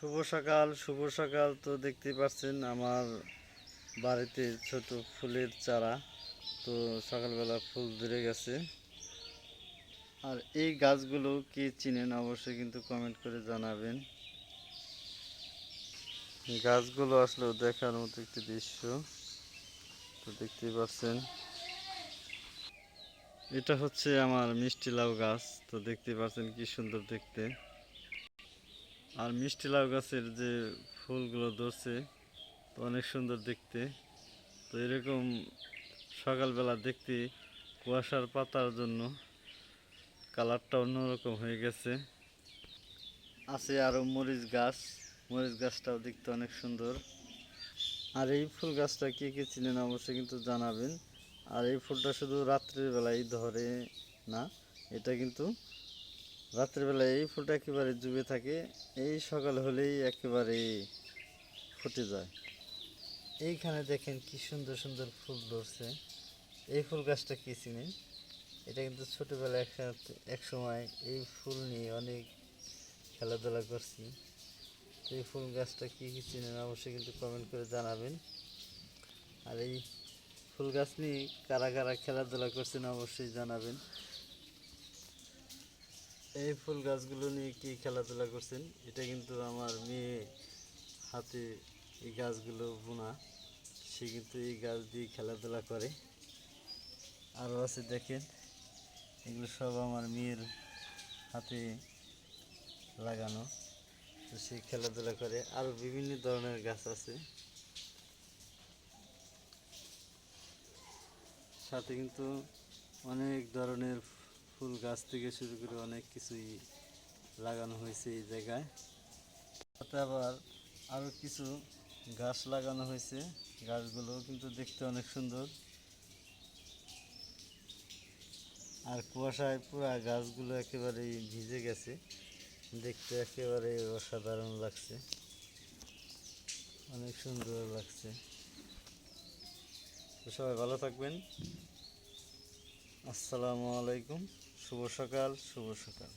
শুভ সকাল শুভ সকাল তো দেখতে পাচ্ছেন আমার বাড়িতে ছোট ফুলের চারা। তো সকালবেলা ফুল ধরে গেছে। আর এই গাছগুলো কি চিনেন অবশ্যই কিন্তু কমেন্ট করে জানাবেন। গাছগুলো আসলেও দেখার মতো একটি দৃশ্য। তো দেখতেই পাচ্ছেন। এটা হচ্ছে আমার মিষ্টি লাউ গাছ। তো দেখতে পাচ্ছেন কি সুন্দর দেখতে। আর মিষ্টি লাউ গাছের যে ফুলগুলো ধরছে, তো অনেক সুন্দর দেখতে। তো এরকম সকালবেলা দেখতে কুয়াশার পাতার জন্য কালারটা অন্যরকম হয়ে গেছে। আছে আরও মরিচ গাছ, মরিচ গাছটাও দেখতে অনেক সুন্দর। আর এই ফুল গাছটা কে কে চিনেন অবশ্যই কিন্তু জানাবেন। আর এই ফুলটা শুধু রাত্রের বেলায় ধরে না, এটা কিন্তু রাত্রেবেলায় এই ফুলটা একেবারে ডুবে থাকে, এই সকাল হলেই একেবারে ফুটে যায়। এইখানে দেখেন কি সুন্দর সুন্দর ফুল ধরছে। এই ফুল গাছটা কি চিনেন এটা কিন্তু ছোটোবেলায় একসাথে এক সময় এই ফুল নিয়ে অনেক খেলাধুলা করছি। তো এই ফুল গাছটা কী কী চিনেন অবশ্যই কিন্তু কমেন্ট করে জানাবেন। আর এই ফুল গাছ নিয়ে কারা কারা খেলাধুলা করছেন অবশ্যই জানাবেন। এই ফুল গাছগুলো নিয়ে কি খেলাধুলা করছেন? এটা কিন্তু আমার মেয়ে হাতে এই গাছগুলো বোনা। সে কিন্তু এই গাছ দিয়ে খেলাধুলা করে। আরও আছে দেখেন, এগুলো সব আমার মেয়ের হাতে লাগানো। তো সে খেলাধুলা করে। আরও বিভিন্ন ধরনের গাছ আছে। সাথে কিন্তু অনেক ধরনের ফুল গাছ থেকে শুরু করে অনেক কিছুই লাগানো হয়েছে এই জায়গায়। সাথে আবার আরও কিছু গাছ লাগানো হয়েছে। গাছগুলো কিন্তু দেখতে অনেক সুন্দর। আর কুয়াশায় পুরা গাছগুলো একেবারেই ভিজে গেছে। দেখতে একেবারে অসাধারণ লাগছে। অনেক সুন্দর লাগছে। সবাই ভালো থাকবেন। আসসালামু আলাইকুম। শুভ সকাল শুভ সকাল।